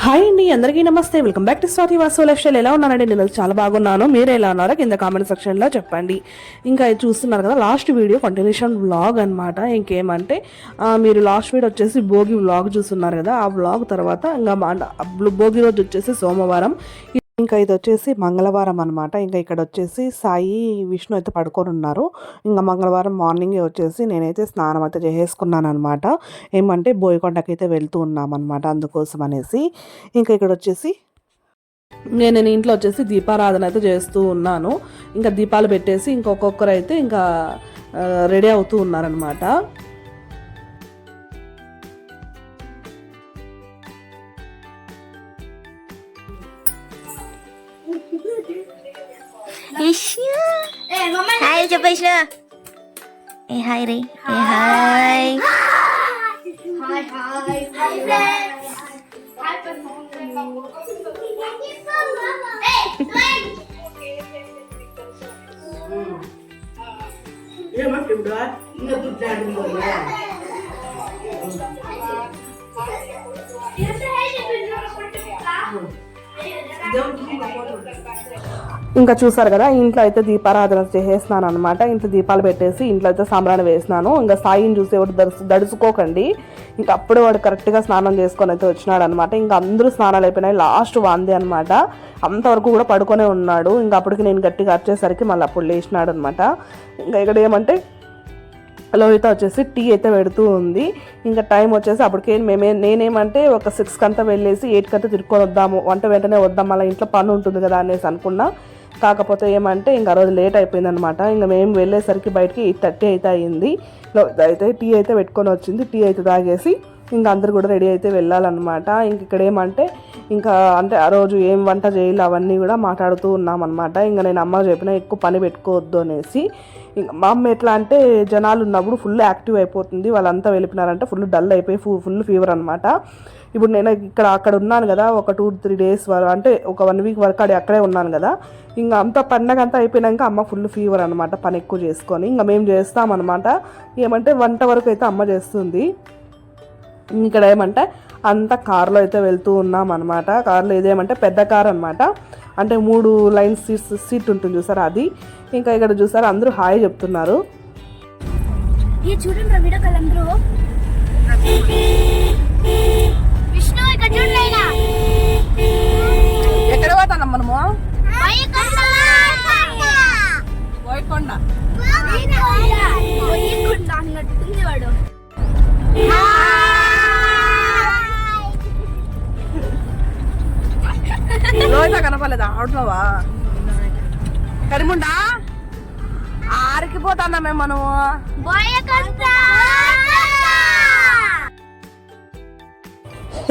Hi అండి అందరికీ నమస్తే. Welcome back to Swathi Vasu lifestyle. ఎలా ఉన్నానండి నేను చాలా బాగున్నాను. మీరు ఎలా ఉన్నారో కింద కామెంట్ సెక్షన్లో చెప్పండి. ఇంకా చూస్తున్నారు కదా లాస్ట్ వీడియో కంటిన్యూషన్ వ్లాగ్ అనమాట ఇంకేమంటే మీరు లాస్ట్ వీడియో వచ్చేసి భోగి వ్లాగ్ చూస్తున్నారు కదా ఆ వ్లాగ్ తర్వాత ఇంకా మా- భోగి రోజు వచ్చేసి సోమవారం. ఇంకా ఇది వచ్చేసి మంగళవారం అనమాట ఇంకా ఇక్కడ వచ్చేసి సాయి విష్ణు అయితే పడుకొని ఉన్నారు ఇంకా మంగళవారం మార్నింగే వచ్చేసి నేనైతే స్నానం అయితే చేసేసుకున్నాను అనమాట ఏమంటే బోయకొండకి అయితే వెళ్తూ ఉన్నాం అనమాట అందుకోసం అనేసి ఇంకా ఇక్కడ వచ్చేసి నేను నేను ఇంట్లో వచ్చేసి దీపారాధన అయితే చేస్తూ ఉన్నాను. ఇంకా దీపాలు పెట్టేసి ఇంకొక్కొక్కరు అయితే ఇంకా రెడీ అవుతూ ఉన్నారనమాట Vejna Ê hai đi. Ê hai. Hai. Hai. Dia makin berat, nggak berjalan ఇంకా చూసారు కదా ఇంట్లో అయితే దీపారాధన చేసేస్తున్నాను అనమాట ఇంట్లో దీపాలు పెట్టేసి ఇంట్లో అయితే సాంబ్రాన్ని వేసినాను. ఇంకా సాయిని చూసి ఎవరు దడుసు దడుచుకోకండి. ఇంకా అప్పుడు వాడు కరెక్ట్గా స్నానం చేసుకొని అయితే వచ్చినాడు అనమాట ఇంకా అందరూ స్నానాలు అయిపోయినాయి. లాస్ట్ వాంది అనమాట అంతవరకు కూడా పడుకొనే ఉన్నాడు. ఇంకా అప్పటికి నేను గట్టిగా వచ్చేసరికి మళ్ళీ అప్పుడు లేచినాడు అనమాట ఇంకా ఇక్కడ ఏమంటే లోహిత వచ్చేసి టీ అయితే పెడుతూ ఉంది. ఇంకా టైం వచ్చేసి అప్పటికే మేమే నేనేమంటే ఒక సిక్స్కి అంతా వెళ్ళేసి ఎయిట్కి అంతా తిరుక్కొని వద్దాము వంట వెంటనే వద్దాం మళ్ళీ ఇంట్లో పని ఉంటుంది కదా అనేసి అనుకున్నా. కాకపోతే ఏమంటే ఇంకా ఆ రోజు లేట్ అయిపోయిందనమాట ఇంకా మేము వెళ్ళేసరికి బయటికి ఎయిట్ థర్టీ అయితే అయింది. అయితే టీ అయితే పెట్టుకొని వచ్చింది. టీ అయితే తాగేసి ఇంకా అందరు కూడా రెడీ అయితే వెళ్ళాలన్నమాట. ఇంక ఇక్కడ ఏమంటే ఇంకా అంటే ఆ రోజు ఏం వంట చేయాలి అవన్నీ కూడా మాట్లాడుతూ ఉన్నాం అనమాట ఇంకా నేను అమ్మ చెప్పిన ఎక్కువ పని పెట్టుకోవద్దు అనేసి ఇంకా మా అమ్మ ఎట్లా అంటే జనాలు ఉన్నప్పుడు ఫుల్ యాక్టివ్ అయిపోతుంది వాళ్ళంతా వెళ్ళిపోయినారంటే ఫుల్ డల్ అయిపోయి ఫు ఫుల్ ఫీవర్ అనమాట ఇప్పుడు నేను ఇక్కడ అక్కడ ఉన్నాను కదా ఒక టూ త్రీ డేస్ వరకు అంటే ఒక వన్ వీక్ వరకు అక్కడ అక్కడే ఉన్నాను కదా ఇంకా అంత పండగ అంతా అయిపోయినాక అమ్మ ఫుల్ ఫీవర్ అనమాట పని ఎక్కువ చేసుకొని. ఇంకా మేము చేస్తామన్నమాట. ఏమంటే వంట వరకు అయితే అమ్మ చేస్తుంది. ఇక్కడ ఏమంటే అంతా కార్లో అయితే వెళ్తూ ఉన్నాం అనమాట కార్లో ఇదేమంటే పెద్ద కార్ అనమాట అంటే మూడు లైన్ సీట్స్ సీట్ ఉంటుంది చూసారా అది. ఇంకా ఇక్కడ చూసారా అందరూ హాయ్ చెప్తున్నారు. ఎక్కడ మనము? పోయకొండ అన్నట్టుంది వాడు. లోహిత కనపలేదా ఆడుతున్నావా కరిముండా? మేము మనము?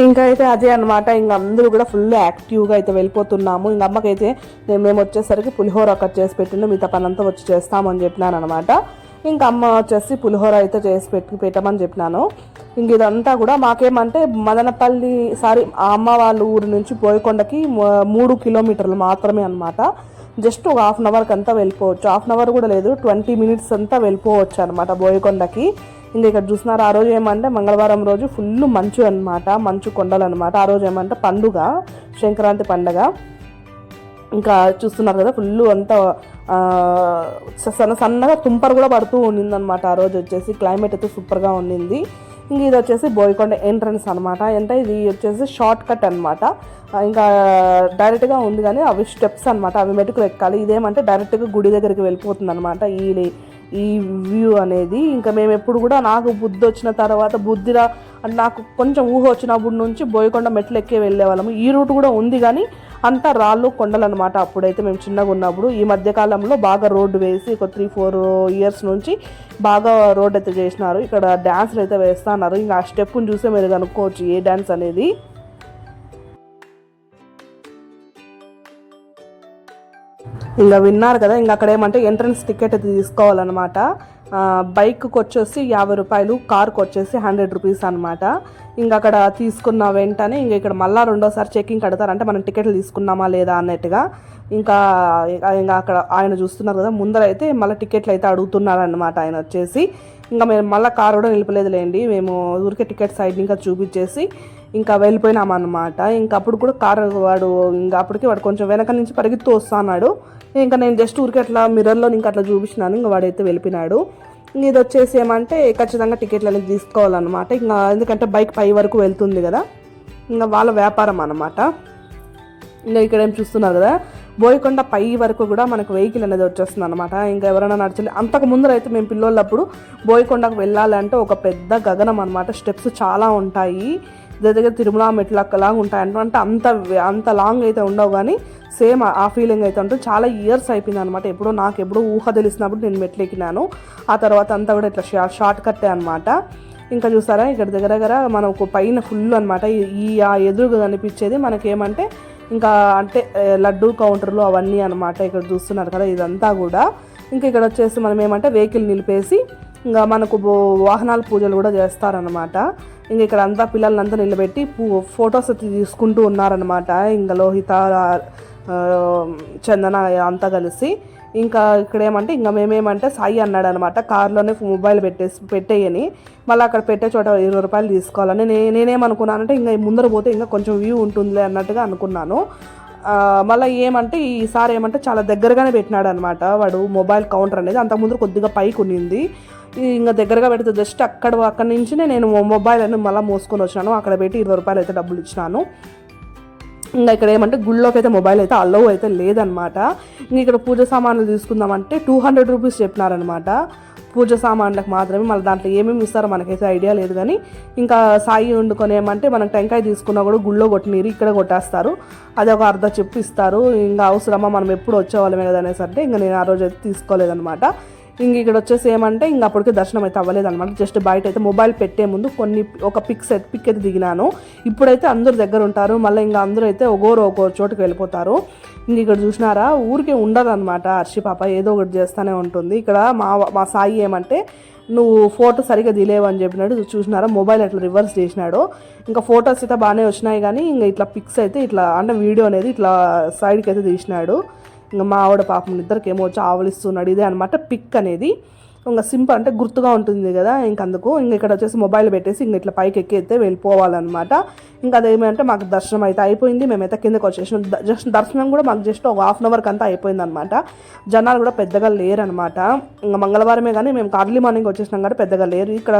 ఇంకా అయితే అదే అనమాట ఇంక అందరూ కూడా ఫుల్ యాక్టివ్గా అయితే వెళ్ళిపోతున్నాము. ఇంక అమ్మకైతే నేను మేము వచ్చేసరికి పులిహోర కట్ చేసి పెట్టిండు. మిగతా పనంతా వచ్చి చేస్తామని చెప్పినాను అనమాట ఇంకా అమ్మ వచ్చేసి పులిహోర అయితే చేసి పెట్టి పెట్టమని చెప్పినాను. ఇంక ఇదంతా కూడా మాకేమంటే మదనపల్లి సారీ ఆ అమ్మ వాళ్ళ ఊరు నుంచి పోయకొండకి మూడు కిలోమీటర్లు మాత్రమే అనమాట జస్ట్ ఒక హాఫ్ అన్ అవర్కి అంతా వెళ్ళిపోవచ్చు. హాఫ్ అన్ అవర్ కూడా లేదు ట్వంటీ మినిట్స్ అంతా వెళ్ళిపోవచ్చు అనమాట బోయకొండకి. ఇంకా ఇక్కడ చూస్తున్నారు ఆ రోజు ఏమంటే మంగళవారం రోజు ఫుల్ మంచు అనమాట మంచు కొండలు అనమాట ఆ రోజు ఏమంటే పండుగ సంక్రాంతి పండగ. ఇంకా చూస్తున్నారు కదా ఫుల్ అంతా సన్న సన్నగా తుంపర్ కూడా పడుతూ ఉండిందనమాట ఆ రోజు వచ్చేసి క్లైమేట్ అయితే సూపర్గా ఉండింది. ఇంక ఇది వచ్చేసి బోయకొండ ఎంట్రన్స్ అనమాట అంటే ఇది వచ్చేసి షార్ట్ కట్ అనమాట ఇంకా డైరెక్ట్గా ఉంది కానీ అవి స్టెప్స్ అనమాట అవి మెటుకులు ఎక్కాలి ఇదేమంటే డైరెక్ట్గా గుడి దగ్గరికి వెళ్ళిపోతుంది అనమాట ఈ ఈ వ్యూ అనేది. ఇంకా మేము ఎప్పుడు కూడా నాకు బుద్ధి వచ్చిన తర్వాత బుద్ధిరా నాకు కొంచెం ఊహ వచ్చినప్పటి నుంచి బోయకొండ మెట్లు ఎక్కే వెళ్ళేవాళ్ళము ఈ రూట్ కూడా ఉంది కానీ అంతా రాళ్ళు కొండలు అనమాట అప్పుడైతే మేము చిన్నగా ఉన్నప్పుడు ఈ మధ్యకాలంలో బాగా రోడ్డు వేసి ఒక త్రీ ఫోర్ ఇయర్స్ నుంచి బాగా రోడ్ అయితే చేసినారు. ఇక్కడ డ్యాన్స్లు అయితే వేస్తున్నారు ఇంకా ఆ స్టెప్ని చూసే మీరు కనుక్కోవచ్చు ఏ డ్యాన్స్ అనేది. ఇంకా విన్నారు కదా ఇంకా అక్కడ ఏమంటే ఎంట్రన్స్ టికెట్ తీసుకోవాలన్నమాట. బైక్కి వచ్చేసి యాభై రూపాయలు కార్కి వచ్చేసి హండ్రెడ్ రూపీస్ అనమాట ఇంకా అక్కడ తీసుకున్న వెంటనే ఇంకా ఇక్కడ మళ్ళీ రెండోసారి చెకింగ్ కడతారు అంటే మనం టికెట్లు తీసుకున్నామా లేదా అన్నట్టుగా. ఇంకా ఇంకా అక్కడ ఆయన చూస్తున్నారు కదా ముందర అయితే మళ్ళీ టికెట్లు అయితే అడుగుతున్నారు అనమాట ఆయన వచ్చేసి. ఇంకా మేము మళ్ళీ కారు కూడా నిలిపలేదులేండి మేము ఊరికే టికెట్ సైడ్ ఇంకా చూపించేసి ఇంకా వెళ్ళిపోయినాం అనమాట ఇంకా అప్పుడు కూడా కారు వాడు ఇంకా అప్పటికి వాడు కొంచెం వెనక నుంచి పరిగెత్తు వస్తున్నాడు. ఇంకా నేను జస్ట్ ఊరికి అట్లా మిర్రర్లో ఇంకా అట్లా చూపించినాను. ఇంకా వాడైతే వెళ్ళిపోయినాడు. ఇది వచ్చేసి ఏమంటే ఖచ్చితంగా టికెట్లు అనేది తీసుకోవాలన్నమాట. ఇంకా ఎందుకంటే బైక్ పై వరకు వెళ్తుంది కదా. ఇంకా వాళ్ళ వ్యాపారం అన్నమాట. ఇంకా ఇక్కడ ఏం చూస్తున్నారు కదా. బోయకొండ పై వరకు కూడా మనకు వెహికల్ అనేది వచ్చేస్తుంది అనమాట ఇంకా ఎవరైనా నడిచాలి అంతకు ముందర అయితే మేము పిల్లోళ్ళప్పుడు బోయకొండకు వెళ్ళాలంటే ఒక పెద్ద గగనం అనమాట స్టెప్స్ చాలా ఉంటాయి. దగ్గర దగ్గర తిరుమల మెట్లు అక్కలాగా ఉంటాయి అంటే అంత అంత లాంగ్ అయితే ఉండవు కానీ సేమ్ ఆ ఫీలింగ్ అయితే ఉంటుంది. చాలా ఇయర్స్ అయిపోయింది అనమాట ఎప్పుడో నాకు ఎప్పుడో ఊహ తెలిసినప్పుడు నేను మెట్లు ఎక్కినాను. ఆ తర్వాత అంతా కూడా ఇట్లా షార్ట్ షార్ట్ కట్టే అనమాట ఇంకా చూసారా ఇక్కడ దగ్గర దగ్గర మనకు పైన ఫుల్ అనమాట ఈ ఆ ఎదురుగా కనిపించేది మనకేమంటే ఇంకా అంటే లడ్డూ కౌంటర్లు అవన్నీ అనమాట ఇక్కడ చూస్తున్నారు కదా ఇదంతా కూడా. ఇంకా ఇక్కడ వచ్చేసి మనం ఏమంటే వెహికల్ నిలిపేసి ఇంకా మనకు వాహనాల పూజలు కూడా చేస్తారనమాట ఇంక ఇక్కడ అంతా పిల్లలంతా నిలబెట్టి పూ ఫొటోస్ అయితే తీసుకుంటూ ఉన్నారనమాట ఇంకా లోహిత చందన అంతా కలిసి. ఇంకా ఇక్కడ ఏమంటే ఇంకా మేమేమంటే సాయి అన్నాడు అనమాట కార్లోనే మొబైల్ పెట్టేసి పెట్టేయని. మళ్ళీ అక్కడ పెట్టే చోట ఇరవై రూపాయలు తీసుకోవాలని. నేనేమనుకున్నానంటే ఇంకా ముందర పోతే ఇంకా కొంచెం వ్యూ ఉంటుందిలే అన్నట్టుగా అనుకున్నాను. మళ్ళీ ఏమంటే ఈసారి ఏమంటే చాలా దగ్గరగానే పెట్టినాడు అనమాట వాడు మొబైల్ కౌంటర్ అనేది అంతకుముందు కొద్దిగా పైకి ఉన్నింది. ఇంకా దగ్గరగా పెడితే జస్ట్ అక్కడ అక్కడి నుంచి నేను మొబైల్ అని మళ్ళీ మోసుకొని వచ్చినాను. అక్కడ పెట్టి ఇరవై రూపాయలు అయితే డబ్బులు ఇచ్చినాను. ఇంకా ఇక్కడ ఏమంటే గుళ్ళోకి అయితే మొబైల్ అయితే అల్లవ్ అయితే లేదనమాట. ఇంక ఇక్కడ పూజ సామాన్లు తీసుకుందామంటే టూ హండ్రెడ్ రూపీస్ చెప్పినారనమాట. పూజ సామాన్లకు మాత్రమే మళ్ళీ దాంట్లో ఏమేమి ఇస్తారో మనకైతే ఐడియా లేదు కానీ ఇంకా సాయి వండుకొని ఏమంటే మనం టెంకాయ తీసుకున్నా కూడా గుళ్ళో కొట్టినీరు ఇక్కడ కొట్టేస్తారు. అది ఒక అర్ధ చెప్పు ఇస్తారు ఇంకా అవసరమా? మనం ఎప్పుడు వచ్చేవాళ్ళమే కదా అనేసి అంటే ఇంకా నేను ఆ రోజు అయితే తీసుకోలేదనమాట ఇంక ఇక్కడ వచ్చేసి ఏమంటే ఇంక అప్పటికి దర్శనం అయితే అవ్వలేదు అనమాట జస్ట్ బయట అయితే మొబైల్ పెట్టే ముందు కొన్ని ఒక పిక్స్ అయితే పిక్ అయితే దిగినాను. ఇప్పుడైతే అందరు దగ్గర ఉంటారు. మళ్ళీ ఇంకా అందరూ అయితే ఒగోరు ఒక్కో చోటుకి వెళ్ళిపోతారు. ఇంక ఇక్కడ చూసినారా? ఊరికే ఉండదు అనమాట హర్షి పాప. ఏదో ఒకటి చేస్తూనే ఉంటుంది. ఇక్కడ మా మా సాయి ఏమంటే నువ్వు ఫోటో సరిగా దిలేవు అని చెప్పినట్టు చూసినారా? మొబైల్ అట్లా రివర్స్ చేసినాడు. ఇంకా ఫొటోస్ అయితే బాగానే వచ్చినాయి కానీ ఇంకా ఇట్లా పిక్స్ అయితే ఇట్లా అంటే వీడియో అనేది ఇట్లా సైడ్కి అయితే తీసినాడు. ఇంకా మా ఆవిడ పాపం ఇద్దరికి ఏమో వచ్చి ఆవలిస్తున్నాడు ఇదే అనమాట పిక్ అనేది. ఇంకా సింపుల్ అంటే గుర్తుగా ఉంటుంది కదా ఇంక అందుకు ఇంక ఇక్కడ వచ్చేసి మొబైల్ పెట్టేసి ఇంక ఇట్లా పైకి ఎక్కితే వెళ్ళిపోవాలన్నమాట. ఇంకా అదేమంటే మాకు దర్శనం అయితే అయిపోయింది. మేమైతే కిందకి వచ్చేసినాం. జస్ట్ దర్శనం కూడా మాకు జస్ట్ ఒక హాఫ్ అన్ అవర్కి అంతా అయిపోయింది అనమాట జనాలు కూడా పెద్దగా లేరనమాట ఇంకా మంగళవారమే కానీ మేము కార్లీ మార్నింగ్ వచ్చేసినాం కానీ పెద్దగా లేరు. ఇక్కడ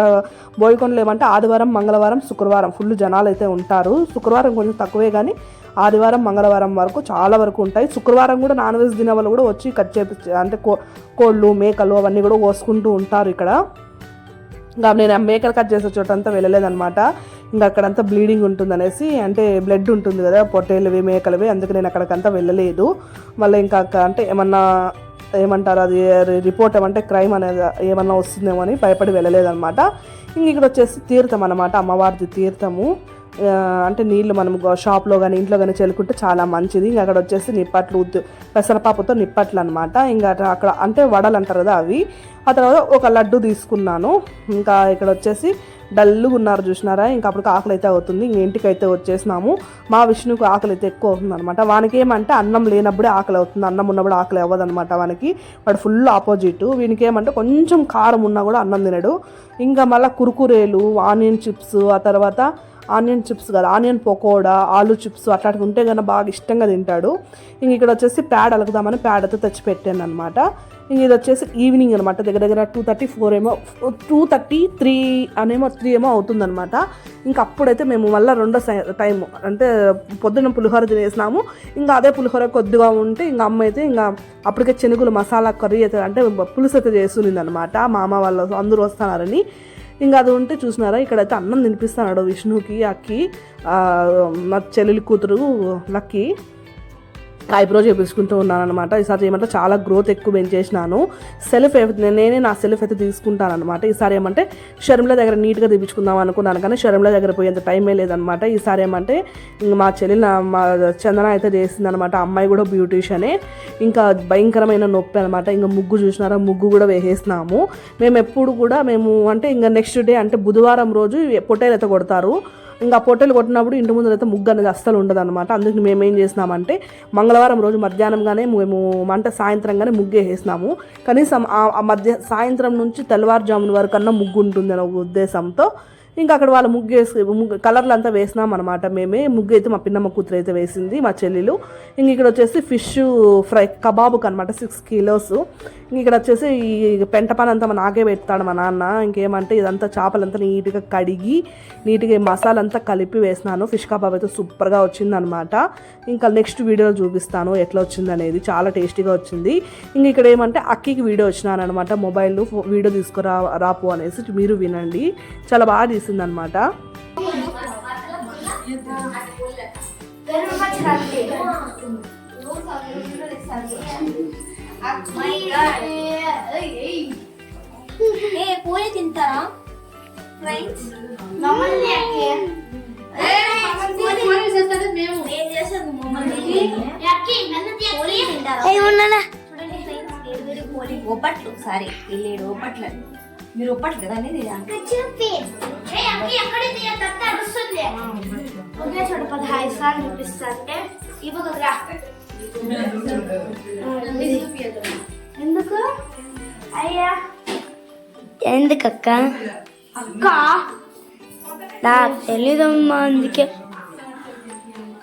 బోయకొండలు ఏమంటే ఆదివారం మంగళవారం శుక్రవారం ఫుల్ జనాలు అయితే ఉంటారు. శుక్రవారం కొంచెం తక్కువే కానీ ఆదివారం మంగళవారం వరకు చాలా వరకు ఉంటాయి. శుక్రవారం కూడా నాన్ వెజ్ తినే వాళ్ళు కూడా వచ్చి కట్ చేపి అంటే కో కోళ్ళు మేకలు అవన్నీ కూడా కోసుకుంటూ ఉంటారు ఇక్కడ. ఇంకా నేను ఆ మేకలు కట్ చేసే చోట అంతా వెళ్ళలేదనమాట ఇంకా అక్కడంతా బ్లీడింగ్ ఉంటుంది అనేసి అంటే బ్లడ్ ఉంటుంది కదా పొట్టేలువి మేకలవి అందుకే నేను అక్కడికంతా వెళ్ళలేదు. మళ్ళీ ఇంకా అంటే ఏమన్నా ఏమంటారు అది రిపోర్ట్ ఏమంటే క్రైమ్ అనేది ఏమన్నా వస్తుందేమో అని భయపడి వెళ్ళలేదనమాట ఇంక ఇక్కడ వచ్చేసి తీర్థం అనమాట అమ్మవారిది తీర్థము. అంటే నీళ్ళు మనం షాప్లో కానీ ఇంట్లో కానీ చల్లుకుంటే చాలా మంచిది. ఇంకా అక్కడ వచ్చేసి నిప్పట్లు ఉద్దు- పెసరపాపుతో నిప్పట్లు అనమాట ఇంకా అట్లా అక్కడ అంటే వడలు అంటారు కదా అవి. ఆ తర్వాత ఒక లడ్డు తీసుకున్నాను. ఇంకా ఇక్కడ వచ్చేసి డల్లుగా ఉన్నారు చూసినారా? ఇంకా అప్పుడు ఆకలి అయితే అవుతుంది. ఇంక ఇంటికి అయితే వచ్చేసినాము. మా విష్ణుకు ఆకలి అయితే ఎక్కువ అవుతుంది అనమాట వానికి ఏమంటే అన్నం లేనప్పుడే ఆకలి అవుతుంది. అన్నం ఉన్నప్పుడు ఆకలి అవ్వదు అనమాట వానికి. వాడు ఫుల్ ఆపోజిట్. వీనికి ఏమంటే కొంచెం కారం ఉన్నా కూడా అన్నం తినడు. ఇంకా మళ్ళీ కురుకురేలు ఆనియన్ చిప్స్ ఆ తర్వాత ఆనియన్ చిప్స్ కదా ఆనియన్ పకోడా ఆలు చిప్స్ అట్లాంటివి ఉంటే కనుక బాగా ఇష్టంగా తింటాడు. ఇంక ఇక్కడ వచ్చేసి ప్యాడ్ అలుగుదామని ప్యాడ్ అయితే తెచ్చిపెట్టాను అనమాట ఇంక ఇది వచ్చేసి ఈవినింగ్ అనమాట దగ్గర దగ్గర టూ థర్టీ ఫోర్ ఏమో టూ థర్టీ త్రీ అనేమో త్రీ ఏమో అవుతుందనమాట ఇంకా అప్పుడైతే మేము మళ్ళీ రెండో టైం అంటే పొద్దున్న పులిహోర తినేసినాము. ఇంకా అదే పులిహోర కొద్దిగా ఉంటే ఇంకా అమ్మ అయితే ఇంకా అప్పటికే చెనుగులు మసాలా కర్రీ అయితే అంటే పులుసు అయితే చేస్తుంది అనమాట మా అమ్మ వాళ్ళు అందరూ వస్తున్నారని. ఇంకా అది ఉంటే చూసినారా? ఇక్కడైతే అన్నం తినిపిస్తున్నాడు విష్ణుకి అక్కి ఆ, మా చెల్లెలి కూతురు లక్కి. ఐబ్రో చేపించుకుంటూ ఉన్నాను అనమాట ఈసారి ఏమంటే చాలా గ్రోత్ ఎక్కువ పెంచేసినాను సెల్ఫ్ నేనే నా సెల్ఫ్ అయితే తీసుకుంటాను అనమాట ఈసారి ఏమంటే షర్మిల దగ్గర నీట్గా తీపించుకుందాం అనుకున్నాను. కానీ షర్మిల దగ్గర పోయేంత టైమే లేదనమాట ఈసారి ఏమంటే మా చెల్లి నా- మా చందన అయితే చేసింది అనమాట అమ్మాయి కూడా బ్యూటీషియనే. ఇంకా భయంకరమైన నొప్పి అనమాట ఇంకా ముగ్గు చూసినారా? ముగ్గు కూడా వేసేసినాము. మేము ఎప్పుడు కూడా మేము అంటే ఇంకా నెక్స్ట్ డే అంటే బుధవారం రోజు పొట్టేలు అయితే కొడతారు. ఇంకా పొట్టెలు కొట్టినప్పుడు ఇంటి ముందర అయితే ముగ్గు అనేది అస్సలు ఉండదు అనమాట అందుకు మేము ఏం చేసినామంటే మంగళవారం రోజు మధ్యాహ్నంగానే మేము మంట సాయంత్రంగానే ముగ్గు వేసేసినాము. కనీసం ఆ మధ్య సాయంత్రం నుంచి తెల్లవారుజామున వరకు అన్న ముగ్గు ఉంటుంది అనే ఒక ఉద్దేశంతో ఇంకా అక్కడ వాళ్ళు ముగ్గు వేసి ముగ్గు కలర్లు అంతా వేసినాం అనమాట మేమే ముగ్గు అయితే మా పిన్నమ్మ కూతురు అయితే వేసింది మా చెల్లెలు. ఇంక ఇక్కడ వచ్చేసి ఫిష్ ఫ్రై కబాబుకి అనమాట సిక్స్ కిలోస్ ఇంక ఇక్కడ వచ్చేసి ఈ పెంట పని అంతా మా నాకే పెడతాడు మా నాన్న. ఇంకేమంటే ఇదంతా చేపలంతా నీట్గా కడిగి నీట్గా మసాలా అంతా కలిపి వేసినాను. ఫిష్ కబాబ్ అయితే సూపర్గా వచ్చిందనమాట ఇంకా నెక్స్ట్ వీడియోలో చూపిస్తాను ఎట్లా వచ్చింది అనేది. చాలా టేస్టీగా వచ్చింది. ఇంక ఇక్కడ ఏమంటే అక్కికి వీడియో వచ్చినాను అనమాట మొబైల్ వీడియో తీసుకురా రాపు అనేసి మీరు వినండి. చాలా బాగా తీసిందనమాట ఏ పూరి తింటారా ఫ్రెండ్స్ మమ్మల్ని చూడండి ఫ్రెండ్స్ సారీ వీళ్ళు ఒప్పట్లు మీరు ఒప్పట్లు కదా అనేది అరుస్తుంది. ఒకే చోట పదహారు సార్లు చూపిస్తా అంటే ఇవ్వకు రా. ఎందుకు? అయ్యా. ఎందుకక్క? అక్క. నాకు తెలీదమ్మా అందుకే.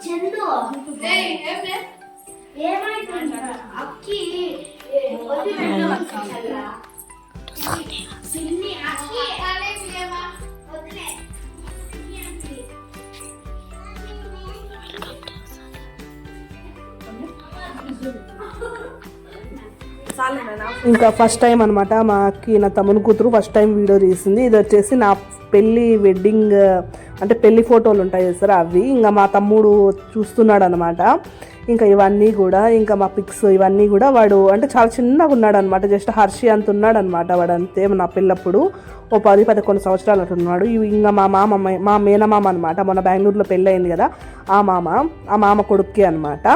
చందు. ఏమైతుంది? అక్కి ఇంకా ఫస్ట్ టైం అనమాట మా అక్కి నా తమ్ముని కూతురు ఫస్ట్ టైం వీడియో తీసింది. ఇది వచ్చేసి నా పెళ్ళి వెడ్డింగ్ అంటే పెళ్ళి ఫోటోలు ఉంటాయి సార్ అవి. ఇంకా మా తమ్ముడు చూస్తున్నాడు అనమాట ఇంకా ఇవన్నీ కూడా ఇంకా మా పిక్స్ ఇవన్నీ కూడా వాడు అంటే చాలా చిన్నగా ఉన్నాడు అనమాట జస్ట్ హర్షి అంత ఉన్నాడు అనమాట వాడు అంతే నా పిల్లప్పుడు ఓ పది పదకొండు సంవత్సరాలు అట్టున్నాడు ఇంకా మా మామ మా మేనమామ అనమాట మొన్న బెంగళూరులో పెళ్ళయింది కదా ఆ మామ ఆ మామ కొడుక్కి అనమాట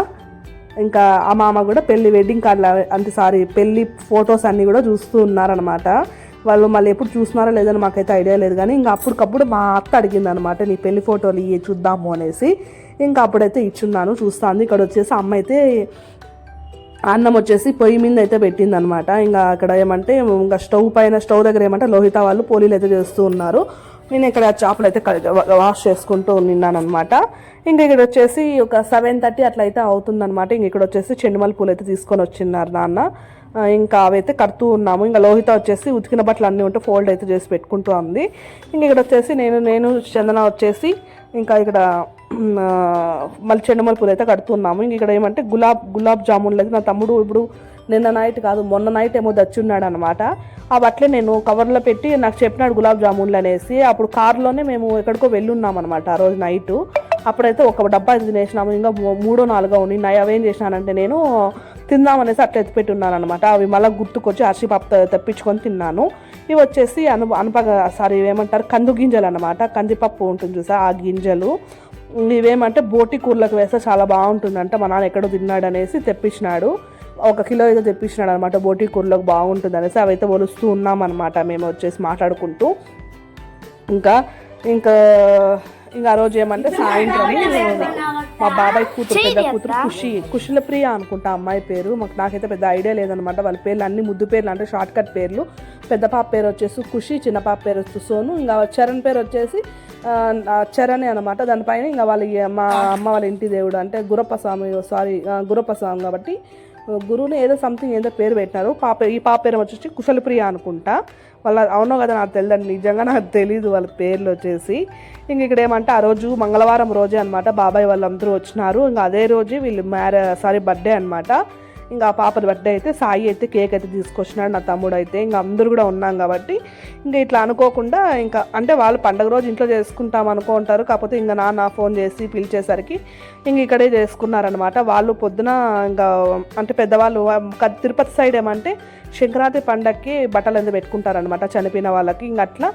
ఇంకా ఆ మామ కూడా పెళ్ళి వెడ్డింగ్ కార్డులు అంటే సారీ పెళ్ళి ఫొటోస్ అన్నీ కూడా చూస్తూ ఉన్నారనమాట వాళ్ళు మళ్ళీ ఎప్పుడు చూస్తున్నారో లేదని మాకైతే ఐడియా లేదు. కానీ ఇంకా అప్పటికప్పుడు మా అత్త అడిగింది అనమాట నీ పెళ్ళి ఫోటోలు ఇవి చూద్దాము అనేసి. ఇంకా అప్పుడైతే ఇచ్చున్నాను చూస్తాను ఇక్కడ వచ్చేసి అమ్మ అయితే అన్నం వచ్చేసి పొయ్యి మీద అయితే పెట్టింది అనమాట ఇంకా అక్కడ ఏమంటే ఇంకా స్టవ్ పైన స్టవ్ దగ్గర ఏమంటే లోహిత వాళ్ళు పోలీలు అయితే చేస్తూ ఉన్నారు. నేను ఇక్కడ చేపలు అయితే వాష్ చేసుకుంటూ ఉన్నాను అనమాట ఇంకా ఇక్కడ వచ్చేసి ఒక సెవెన్ థర్టీ అట్లా అయితే అవుతుందన్నమాట. ఇంక ఇక్కడ వచ్చేసి చెండుమల్లి పూలు అయితే తీసుకొని వచ్చిన్నారు నాన్న. ఇంకా అవైతే కడుతూ ఉన్నాము. ఇంకా లోహిత వచ్చేసి ఉతికిన బట్టలు అన్నీ ఉంటే ఫోల్డ్ అయితే చేసి పెట్టుకుంటూ ఉంది. ఇంక ఇక్కడ వచ్చేసి నేను నేను చందన వచ్చేసి ఇంకా ఇక్కడ మళ్ళీ చెండుమల్లి పూలు అయితే కడుతున్నాము. ఇంక ఇక్కడ ఏమంటే గులాబ్ గులాబ్ జామున్లు అయితే నా తమ్ముడు ఇప్పుడు నిన్న నైట్ కాదు మొన్న నైట్ ఏమో దచ్చున్నాడు అనమాట ఆ బట్టలే నేను కవర్లో పెట్టి నాకు చెప్పినాడు గులాబ్ జామున్లు అనేసి. అప్పుడు కారులోనే మేము ఎక్కడికో వెళ్ళున్నాం అనమాట ఆ రోజు నైట్ అప్పుడైతే ఒక డబ్బా అయితే తినేసినాము. ఇంకా మూడో నాలుగో ఉన్నాయి అవేం చేసినానంటే నేను తిందామనేసి అట్లా ఎత్తిపెట్టి ఉన్నాను అనమాట అవి మళ్ళీ గుర్తుకొచ్చి అరిసిపప్పు తెప్పించుకొని తిన్నాను. ఇవి వచ్చేసి అను అనపగ సారీ ఇవేమంటారు? కందు గింజలు అనమాట. కందిపప్పు ఉంటుంది చూసా ఆ గింజలు. ఇవేమంటే బోటి కూరలకు వేస్తే చాలా బాగుంటుందంట. మా నాన్న ఎక్కడో తిన్నాడు అనేసి తెప్పించినాడు. ఒక కిలో అయితే తెప్పించినాడు అనమాట బోటి కూరలకు బాగుంటుంది అనేసి అవైతే ఒలుస్తూ ఉన్నాం అనమాట మేము వచ్చేసి మాట్లాడుకుంటూ. ఇంకా ఇంకా ఇంకా ఆ రోజు ఏమంటే సాయంత్రం మా బాబాయ్ కూతురు పెద్ద కూతురు ఖుషి కుషుల ప్రియ అనుకుంటా అమ్మాయి పేరు. మాకు నాకైతే పెద్ద ఐడియా లేదనమాట. వాళ్ళ పేర్లు అన్ని ముద్దు పేర్లు అంటే షార్ట్ కట్ పేర్లు. పెద్ద పాప పేరు వచ్చేసి ఖుషి చిన్న పాప పేరు వచ్చి సోను ఇంకా చరణ్ పేరు వచ్చేసి చరణ్ అనమాట దానిపైన ఇంకా వాళ్ళ మా అమ్మ వాళ్ళ ఇంటి దేవుడు అంటే గురప్ప స్వామి సారీ గురప్ప స్వామి కాబట్టి గురువుని ఏదో సంథింగ్ ఏదో పేరు పెట్టినారు. పాప ఈ పాప పేరు వచ్చేసి కుశలప్రియ అనుకుంటా. వాళ్ళ అవునో కదా నాకు తెలియదు నిజంగా నాకు తెలియదు వాళ్ళ పేర్లు వచ్చేసి. ఇంక ఇక్కడ ఏమంటే ఆ రోజు మంగళవారం రోజే అనమాట బాబాయ్ వాళ్ళందరూ వచ్చినారు. ఇంకా అదే రోజు వీళ్ళు మ్యారే సారీ బర్త్డే అనమాట ఇంకా ఆ పాపది బర్త్డే అయితే సాయి అయితే కేక్ అయితే తీసుకొచ్చినాడు. నా తమ్ముడు అయితే ఇంకా అందరూ కూడా ఉన్నాం కాబట్టి ఇంకా ఇట్లా అనుకోకుండా ఇంకా అంటే వాళ్ళు పండగ రోజు ఇంట్లో చేసుకుంటాం అనుకుంటారు. కాకపోతే ఇంకా నాన్న ఫోన్ చేసి పిలిచేసరికి ఇంక ఇక్కడే చేసుకున్నారనమాట వాళ్ళు పొద్దున ఇంకా అంటే పెద్దవాళ్ళు తిరుపతి సైడ్ ఏమంటే సంక్రాంతి పండగకి బట్టలు ఎందుకు పెట్టుకుంటారనమాట చనిపోయిన వాళ్ళకి. ఇంక అట్లా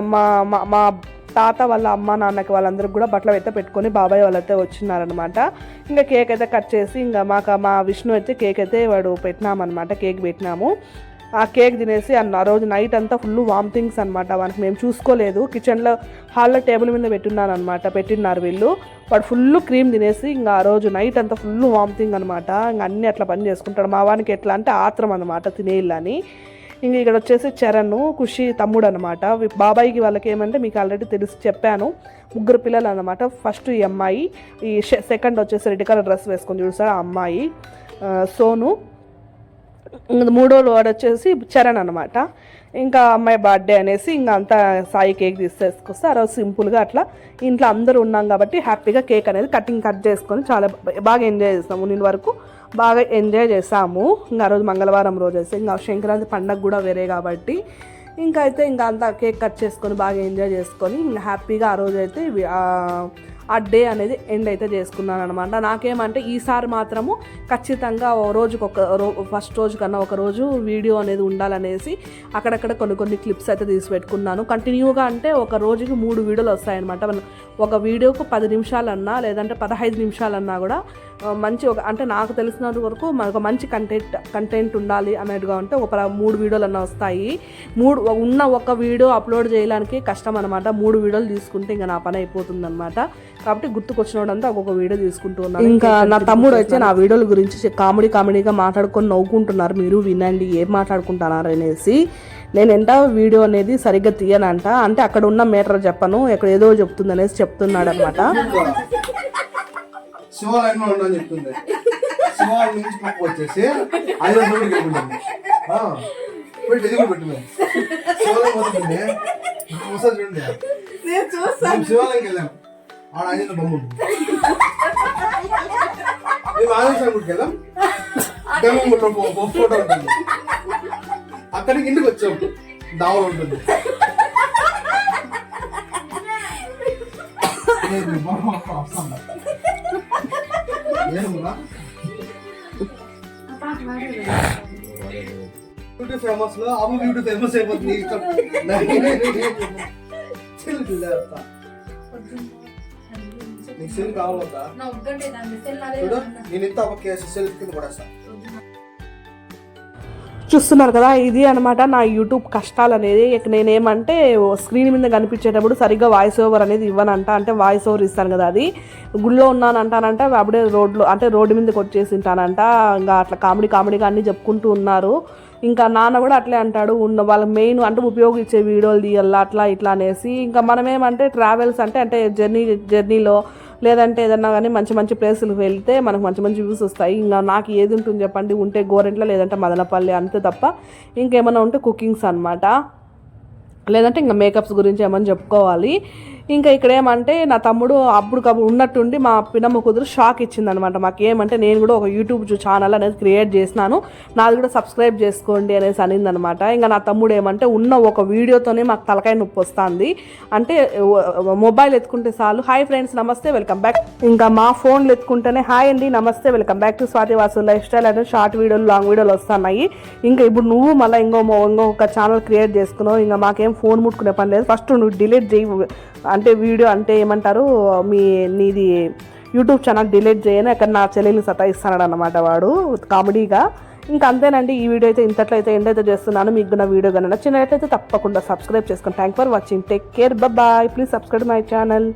మా మా- మా తాత వాళ్ళ అమ్మ నాన్నకి వాళ్ళందరికి కూడా బట్టలు అయితే పెట్టుకొని బాబాయ్ వాళ్ళైతే వచ్చినారనమాట ఇంకా కేక్ అయితే కట్ చేసి ఇంకా మాకు మా విష్ణు అయితే కేక్ అయితే వాడు పెట్టినామన్నమాట కేక్ పెట్టినాము. ఆ కేక్ తినేసి అన్న ఆ రోజు నైట్ అంతా ఫుల్ వామిటింగ్స్ అనమాట వానికి మేము చూసుకోలేదు. కిచెన్లో హాల్లో టేబుల్ మీద పెట్టున్నాను అనమాట పెట్టిన్నారు వీళ్ళు. వాడు ఫుల్ క్రీమ్ తినేసి ఇంకా ఆ రోజు నైట్ అంతా ఫుల్ వామిటింగ్ అనమాట ఇంకా అన్నీ అట్లా పని చేసుకుంటాడు. మా వానికి ఎట్లా అంటే ఆత్రం అనమాట తినేయాలని ఇంక ఇక్కడ వచ్చేసి చరణ్ ఖుషి తమ్ముడు అనమాట బాబాయికి వాళ్ళకి ఏమంటే మీకు ఆల్రెడీ తెలిసి చెప్పాను. ముగ్గురు పిల్లలు అనమాట ఫస్ట్ ఈ అమ్మాయి. ఈ సెకండ్ వచ్చేసి రెడ్ కలర్ డ్రెస్ వేసుకొని చూసారు ఆ అమ్మాయి. సోను. మూడో వాడు వచ్చేసి చరణ్ అనమాట ఇంకా అమ్మాయి బర్త్డే అనేసి ఇంకా అంతా సాయి కేక్ తీసేసుకొస్తే ఆ రోజు సింపుల్గా అట్లా ఇంట్లో అందరూ ఉన్నాం కాబట్టి హ్యాపీగా కేక్ అనేది కటింగ్ కట్ చేసుకొని చాలా బాగా ఎంజాయ్ చేస్తాము నిన్న వరకు. బాగా ఎంజాయ్ చేసాము ఇంకా రోజు మంగళవారం రోజు వేసి ఇంకా సంక్రాంతి పండగ కూడా వేరే కాబట్టి ఇంకా అయితే ఇంకా అంతా కేక్ కట్ చేసుకొని బాగా ఎంజాయ్ చేసుకొని ఇంకా హ్యాపీగా ఆ రోజు అయితే ఆ డే అనేది ఎండ్ అయితే చేసుకున్నాను అనమాట నాకేమంటే ఈసారి మాత్రము ఖచ్చితంగా ఓ రోజుకి ఒక రో ఫస్ట్ రోజు కన్నా ఒక రోజు వీడియో అనేది ఉండాలనేసి అక్కడక్కడ కొన్ని కొన్ని క్లిప్స్ అయితే తీసి పెట్టుకున్నాను. కంటిన్యూగా అంటే ఒక రోజుకి మూడు వీడియోలు వస్తాయన్నమాట. ఒక వీడియోకు పది నిమిషాలన్నా లేదంటే పదహైదు నిమిషాలన్నా కూడా మంచి ఒక అంటే నాకు తెలిసినంత వరకు మనకు మంచి కంటెంట్ కంటెంట్ ఉండాలి అన్నట్టుగా ఉంటే ఒక మూడు వీడియోలు అన్న వస్తాయి. మూడు ఉన్న ఒక వీడియో అప్లోడ్ చేయడానికి కష్టం అనమాట మూడు వీడియోలు తీసుకుంటే ఇంకా నా పని అయిపోతుంది అనమాట కాబట్టి గుర్తుకొచ్చినోడంతా ఒక్కొక్క వీడియో తీసుకుంటూ ఉన్నాను ఇంకా నా తమ్ముడు అయితే నా వీడియోల గురించి కామెడీ కామెడీగా మాట్లాడుకొని నవ్వుకుంటున్నారు. మీరు వినండి ఏం మాట్లాడుకుంటున్నారు అనేసి. నేను ఎంట వీడియో అనేది సరిగ్గా తీయనంట. అంటే అక్కడ ఉన్న మీటర్ చెప్పను ఎక్కడ ఏదో చెప్తుంది అనేసి చెప్తున్నాడు అనమాట శివాలయంలో ఉండని చెప్తుంది శివాలయం నుంచి వచ్చేసి ఐదు రోజులకి వెళ్ళిపోయింది. పెట్టి ఇది కూడా పెట్టింది. శివాలయం పోతుంది ఒకసారి చూడండి మేము శివాలయంకి వెళ్ళాం. ఆడ ఆయన బొమ్మ ఉంది. మేము ఆంజనేయ గుడికి వెళ్ళాం డెమో ఫోటో ఉంటుంది. అక్కడికి ఇంటికి వచ్చాం. దావలు ఉంటుంది. బొమ్మ? బ్యూటీ ఫేమస్లో అమ్మ బ్యూటీ ఫేమస్ అయిపోతుంది. నీకు సెల్ నేను ఇంత ఒక కేసు సెల్ కింద పడేస్తా. చూస్తున్నారు కదా ఇది అనమాట నా యూట్యూబ్ కష్టాలు అనేది ఇక నేనేమంటే స్క్రీన్ మీద కనిపించేటప్పుడు సరిగ్గా వాయిస్ ఓవర్ అనేది ఇవ్వనంట. అంటే వాయిస్ ఓవర్ ఇస్తాను కదా అది. గుళ్ళో ఉన్నాను అప్పుడే రోడ్లో అంటే రోడ్డు మీదకి వచ్చేసి ఉంటానంట ఇంకా అట్లా కామెడీ కామెడీగా అన్నీ చెప్పుకుంటూ ఉన్నారు. ఇంకా నాన్న కూడా అట్లే అంటాడు ఉన్న వాళ్ళకి మెయిన్ అంటే ఉపయోగించే వీడియోలు తీయాలా అట్లా ఇట్లా అనేసి. ఇంకా మనం ఏమంటే ట్రావెల్స్ అంటే అంటే జర్నీ జర్నీలో లేదంటే ఏదన్నా కానీ మంచి మంచి ప్లేసులకు వెళ్తే మనకు మంచి మంచి వ్యూస్ వస్తాయి. ఇంకా నాకు ఏది ఉంటుంది చెప్పండి ఉంటే గోరెంట్ల లేదంటే మదనపల్లి అంతే తప్ప ఇంకేమైనా ఉంటే కుకింగ్స్ అనమాట లేదంటే ఇంకా మేకప్స్ గురించి ఏమని చెప్పుకోవాలి. ఇంకా ఇక్కడ ఏమంటే నా తమ్ముడు అప్పుడు ఉన్నట్టుండి మా పిన్నమ్మ కుదురు షాక్ ఇచ్చిందనమాట మాకు ఏమంటే నేను కూడా ఒక యూట్యూబ్ ఛానల్ అనేది క్రియేట్ చేసినాను. నాది కూడా సబ్స్క్రైబ్ చేసుకోండి అనేసి అనిందనమాట ఇంకా నా తమ్ముడు ఏమంటే ఉన్న ఒక వీడియోతోనే మాకు తలకాయ నొప్పి వస్తుంది. అంటే మొబైల్ ఎత్తుకుంటే చాలు. హాయ్ ఫ్రెండ్స్ నమస్తే వెల్కమ్ బ్యాక్. ఇంకా మా ఫోన్లు ఎత్తుకుంటేనే హాయ్ అండి నమస్తే welcome back to Swathi Vasu lifestyle అంటే షార్ట్ వీడియోలు లాంగ్ వీడియోలు వస్తున్నాయి. ఇంకా ఇప్పుడు నువ్వు మళ్ళీ ఇంకో మొ- ఇంకొక ఛానల్ క్రియేట్ చేసుకున్నావు. ఇంకా మాకేం ఫోన్ ముట్టుకునే పని లేదు. ఫస్ట్ నువ్వు డిలీట్ చేయి అంటే వీడియో అంటే ఏమంటారు మీ నీది యూట్యూబ్ ఛానల్ డిలీట్ చేయని అక్కడ నా చెల్లెల్ని సతాయిస్తున్నాడు అనమాట వాడు కామెడీగా. ఇంకా అంతేనండి ఈ వీడియో అయితే ఇంతట్లో అయితే ఎండ్ అయితే చేస్తున్నాను మీకు నా వీడియో కానీ నచ్చినట్లయితే తప్పకుండా సబ్స్క్రైబ్ చేసుకోండి thank for watching take care bye please subscribe my channel.